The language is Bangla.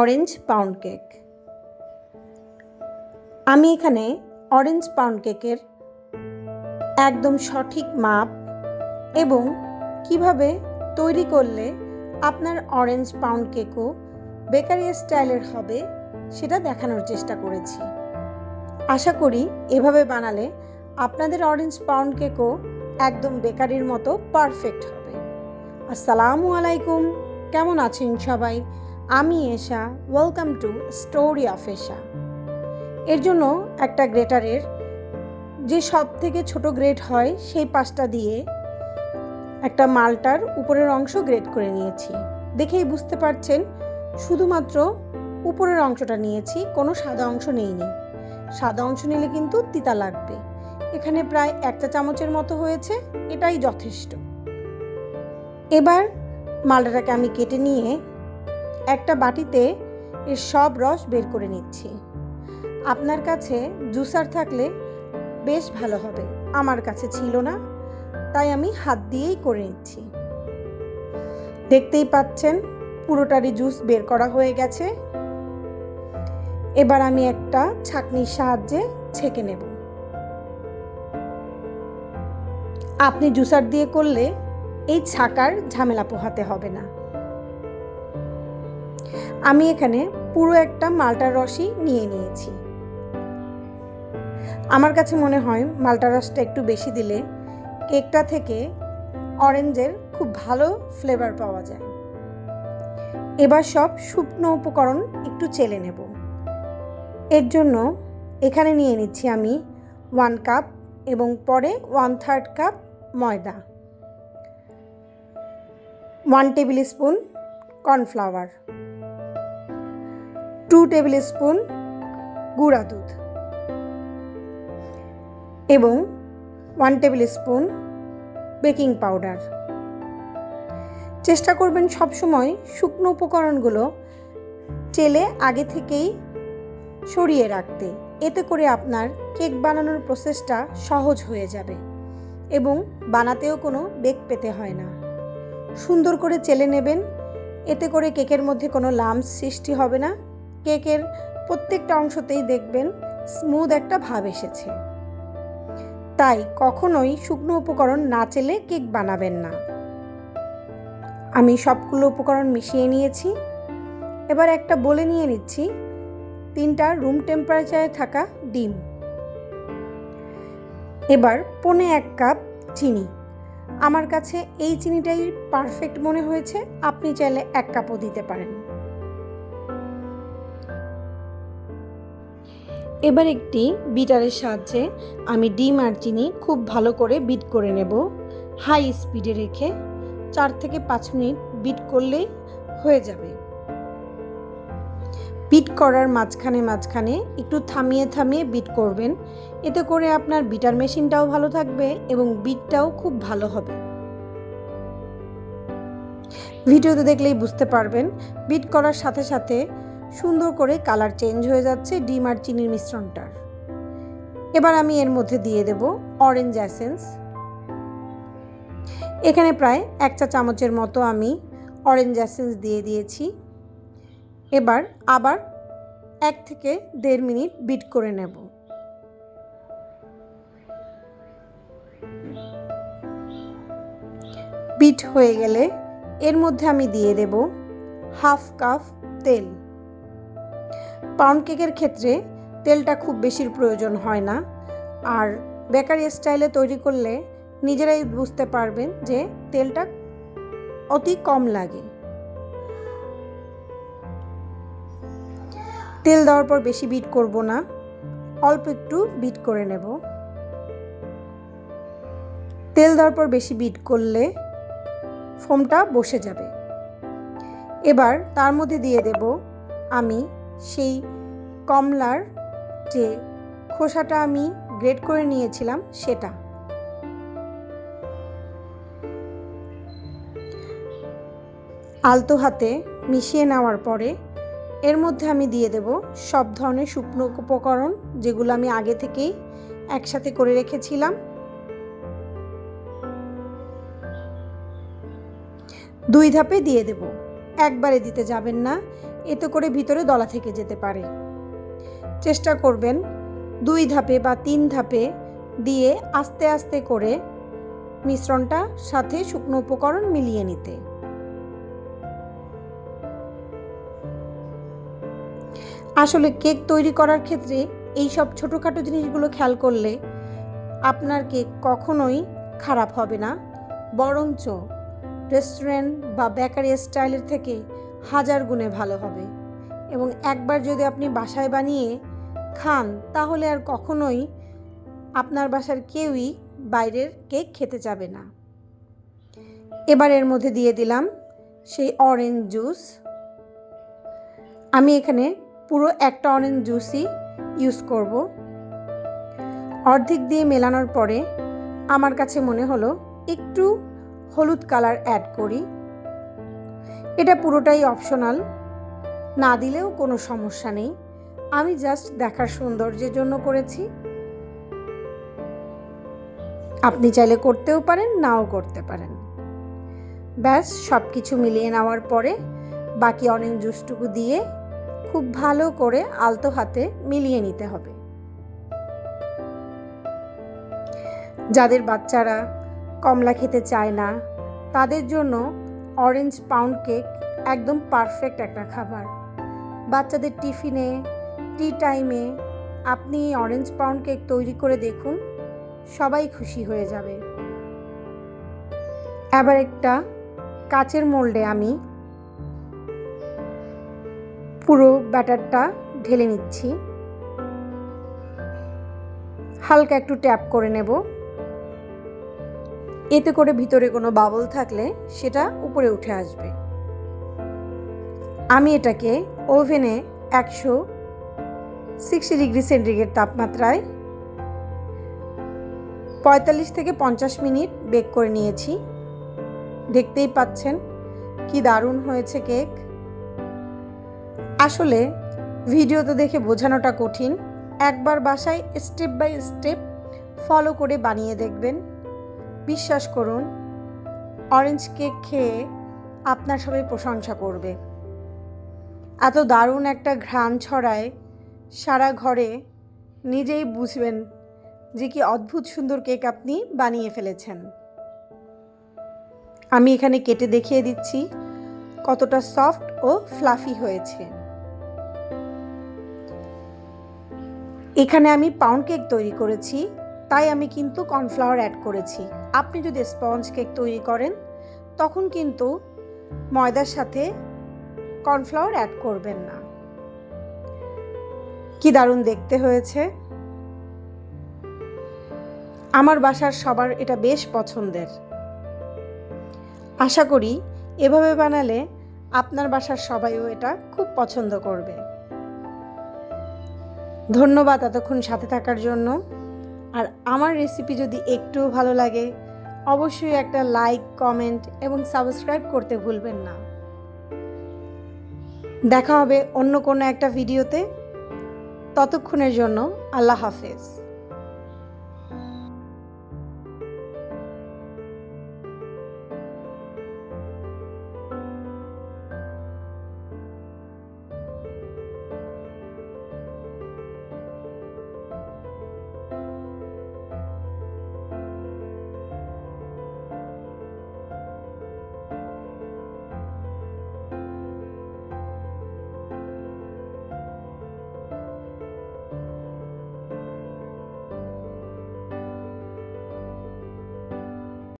অরেঞ্জ পাউন্ড কেক আমি এখানে অরেঞ্জ পাউন্ড কেকের একদম সঠিক মাপ এবং কীভাবে তৈরি করলে আপনার অরেঞ্জ পাউন্ড কেকও বেকারি স্টাইলের হবে সেটা দেখানোর চেষ্টা করেছি। আশা করি এভাবে বানালে আপনাদের অরেঞ্জ পাউন্ড কেকও একদম বেকারির মতো পারফেক্ট হবে। আসসালামু আলাইকুম, কেমন আছেন সবাই? আমি Esha welcome to story of Esha. এর জন্য একটা গ্রেটারের যে সব থেকে ছোট গ্রেট হয়, সেই পাশটা দিয়ে একটা মালটার উপরের অংশ গ্রেট করে নিয়েছি। দেখেই বুঝতে পারছেন, শুধুমাত্র উপরের অংশটা নিয়েছি, কোনো সাদা অংশ নেইনি সাদা অংশ নিলে কিন্তু তিতা লাগবে। এখানে প্রায় একটা চামচের মতো হয়েছে, এটাই যথেষ্ট। এবার মালটাটাকে আমি কেটে নিয়ে একটা বাটিতে এর সব রস বের করে নিচ্ছি। আপনার কাছে জুসার থাকলে বেশ ভালো হবে, আমার কাছে ছিল না, তাই আমি হাত দিয়েই করে নিচ্ছি। দেখতেই পাচ্ছেন, পুরোটারই জুস বের করা হয়ে গেছে। এবার আমি একটা ছাকনির সাহায্যে ছেঁকে নেব। আপনি জুসার দিয়ে করলে এই ছাকার ঝামেলা পোহাতে হবে না। আমি এখানে পুরো একটা মালটার রসই নিয়ে নিয়েছি। আমার কাছে মনে হয় মালটা রসটা একটু বেশি দিলে কেকটা থেকে অরেঞ্জের খুব ভালো ফ্লেভার পাওয়া যায়। এবার সব শুকনো উপকরণ একটু চেলে নেব। এর জন্য এখানে নিয়ে নিচ্ছি আমি ওয়ান কাপ এবং পরে ওয়ান থার্ড কাপ ময়দা। One tablespoon cornflour two tablespoon গুঁড়া দুধ এবং one tablespoon baking powder. চেষ্টা করবেন সবসময় শুকনো উপকরণগুলো চেলে আগে থেকেই সরিয়ে রাখতে। এতে করে আপনার কেক বানানোর প্রসেসটা সহজ হয়ে যাবে এবং বানাতেও কোনো বেগ পেতে হয় না। সুন্দর করে চেলে নেবেন, এতে করে কেকের মধ্যে কোনো লামস সৃষ্টি হবে না। কেকের প্রত্যেকটা অংশতেই দেখবেন স্মুথ একটা ভাব এসেছে। তাই কখনোই শুকনো উপকরণ না চেলে কেক বানাবেন না। আমি সবগুলো উপকরণ মিশিয়ে নিয়েছি। এবার একটা বলে নিয়ে নিচ্ছি, তিনটা রুম টেম্পারেচারে থাকা ডিম। এবার পনে এক কাপ চিনি। আমার কাছে এই চিনিটাই পারফেক্ট মনে হয়েছে, আপনি চাইলে এক কাপও দিতে পারেন। এবার একটি বিটারের সাহায্যে আমি ডিম আর চিনি খুব ভালো করে বিট করে নেব। হাই স্পিডে রেখে চার থেকে পাঁচ মিনিট বিট করলেই হয়ে যাবে। বিট করার মাঝখানে মাঝখানে একটু থামিয়ে থামিয়ে বিট করবেন। এতে করে আপনার বিটার মেশিনটাও ভালো থাকবে এবং বিটটাও খুব ভালো হবে। ভিডিওতে দেখলেই বুঝতে পারবেন, বিট করার সাথে সাথে সুন্দর করে কালার চেঞ্জ হয়ে যাচ্ছে ডিম আর চিনির মিশ্রণটার। এবার আমি এর মধ্যে দিয়ে দেব অরেঞ্জ অ্যাসেন্স এখানে প্রায় এক চা চামচের মতো আমি অরেঞ্জ অ্যাসেন্স দিয়ে দিয়েছি। এবার আবার এক থেকে দেড় মিনিট বিট করে নেব। বিট হয়ে গেলে এর মধ্যে আমি দিয়ে দেব হাফ কাপ তেল। পাউন্ড কেকের ক্ষেত্রে তেলটা খুব বেশির প্রয়োজন হয় না। আর বেকারি স্টাইলে তৈরি করলে নিজেরাই বুঝতে পারবেন যে তেলটা অতি কম লাগে। তেল দেওয়ার পর বেশি বিট করব না, অল্প একটু বিট করে নেব। তেল দেওয়ার পর বেশি বিট করলে ফোমটা বসে যাবে। এবার তার মধ্যে দিয়ে দেব আমি সেই কমলার যে খোসাটা আমি গ্রেড করে নিয়েছিলাম সেটা। আলতো হাতে মিশিয়ে নেওয়ার পরে এর মধ্যে আমি দিয়ে দেব সব ধরনের শুকনো উপকরণ যেগুলো আমি আগে থেকেই একসাথে করে রেখেছিলাম। দুই ধাপে দিয়ে দেব। একবারে দিতে যাবেন না এতে করে ভিতরে দলা থেকে যেতে পারে। চেষ্টা করবেন দুই ধাপে বা তিন ধাপে দিয়ে আস্তে আস্তে করে মিশ্রণটা সাথে শুকনো উপকরণ মিলিয়ে নিতে। আসলে কেক তৈরি করার ক্ষেত্রে এই সব ছোটোখাটো জিনিসগুলো খেয়াল করলে আপনার কেক কখনোই খারাপ হবে না। বরঞ্চ রেস্টুরেন্ট বা বেকারি স্টাইলের থেকে হাজার গুণে ভালো হবে। এবং একবার যদি আপনি বাসায় বানিয়ে খান, তাহলে আর কখনোই আপনার বাসার কেউই বাইরের কেক খেতে যাবে না। এবার এর মধ্যে দিয়ে দিলাম সেই অরেঞ্জ জুস আমি এখানে পুরো একটা অরেঞ্জ জুসই ইউজ করব। অর্ধেক দিয়ে মেলানোর পরে আমার কাছে মনে হলো একটু হলুদ কালার অ্যাড করি। এটা পুরোটাই অপশনাল না দিলেও কোনো সমস্যা নেই। আমি জাস্ট দেখার সৌন্দর্যের জন্য করেছি। আপনি চাইলে করতেও পারেন, নাও করতে পারেন। ব্যাস সব কিছু মিলিয়ে নেওয়ার পরে বাকি অনেক জুসটুকু দিয়ে খুব ভালো করে আলতো হাতে মিলিয়ে নিতে হবে। যাদের বাচ্চারা কমলা খেতে চায় না, তাদের জন্য অরেঞ্জ পাউন্ড কেক একদম পারফেক্ট একটা খাবার। বাচ্চাদের টিফিনে টি টাইমে আপনি অরেঞ্জ পাউন্ড কেক তৈরি করে দেখুন, সবাই খুশি হয়ে যাবে। এবার একটা কাচের মোল্ডে আমি পুরো ব্যাটারটা ঢেলে নিচ্ছি। হালকা একটু ট্যাপ করে নেব। এতে করে ভিতরে কোনো বাবল থাকলে সেটা উপরে উঠে আসবে। আমি এটাকে ওভেনে একশো সিক্সটি ডিগ্রি সেন্টিগ্রেড তাপমাত্রায় পঁয়তাল্লিশ থেকে পঞ্চাশ মিনিট বেক করে নিয়েছি। দেখতেই পাচ্ছেন কি দারুণ হয়েছে কেক আসলে ভিডিও তো দেখে বোঝানোটা কঠিন। একবার বাসায় স্টেপ বাই স্টেপ ফলো করে বানিয়ে দেখবেন। বিশ্বাস করুন অরেঞ্জ কেক খেয়ে আপনার সবাই প্রশংসা করবে। এত দারুণ একটা ঘ্রাণ ছড়ায় সারা ঘরে নিজেই বুঝবেন যে কি অদ্ভুত সুন্দর কেক আপনি বানিয়ে ফেলেছেন। আমি এখানে কেটে দেখিয়ে দিচ্ছি কতটা সফট ও ফ্লাফি হয়েছে। এখানে আমি পাউন্ড কেক তৈরি করেছি। তাই আমি কিন্তু কর্নফ্লাওয়ার অ্যাড করেছি। আপনি যদি স্পঞ্জ কেক তৈরি করেন, তখন কিন্তু ময়দার সাথে কর্নফ্লাওয়ার অ্যাড করবেন না। কি দারুণ দেখতে হয়েছে। আমার বাসার সবার এটা বেশ পছন্দের। আশা করি এভাবে বানালে আপনার বাসার সবাইও এটা খুব পছন্দ করবে। ধন্যবাদ এতক্ষণ সাথে থাকার জন্য। আর আমার রেসিপি যদি একটুও ভালো লাগে, অবশ্যই একটা লাইক কমেন্ট এবং সাবস্ক্রাইব করতে ভুলবেন না। দেখা হবে অন্য কোনো একটা ভিডিওতে ততক্ষণের জন্য আল্লাহ হাফেজ।